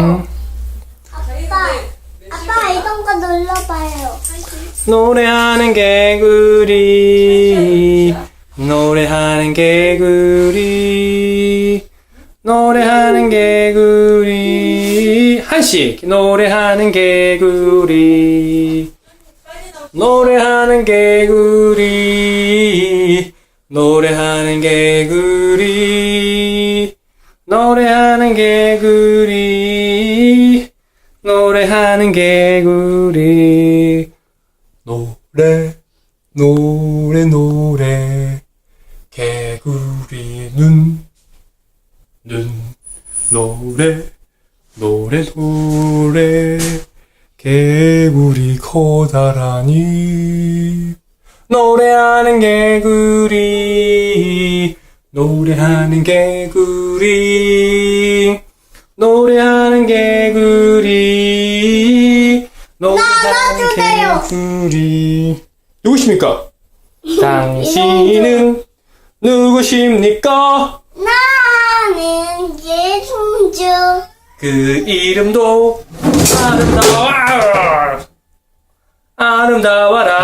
응. 아빠, 아빠 이런 거 눌러봐요. 노래하는 개구리. 노래하는 개구리. 노래하는 개구리. 노래하는 개구리. 노래하는 개구리. 노래하는 개구리. 노래하는 개구리. 노래하는 개구리. 노래 노래 노래. 개구리 눈. 눈. 노래 노래 노래. 개구리 커다란 입 노래하는 개구리 노래하는 개구리. 노래하는 개구리. 노래하는 개구리. 누구십니까? 당신은 누구십니까? 나는 예순주. 그 이름도 아름다워. 아름다워라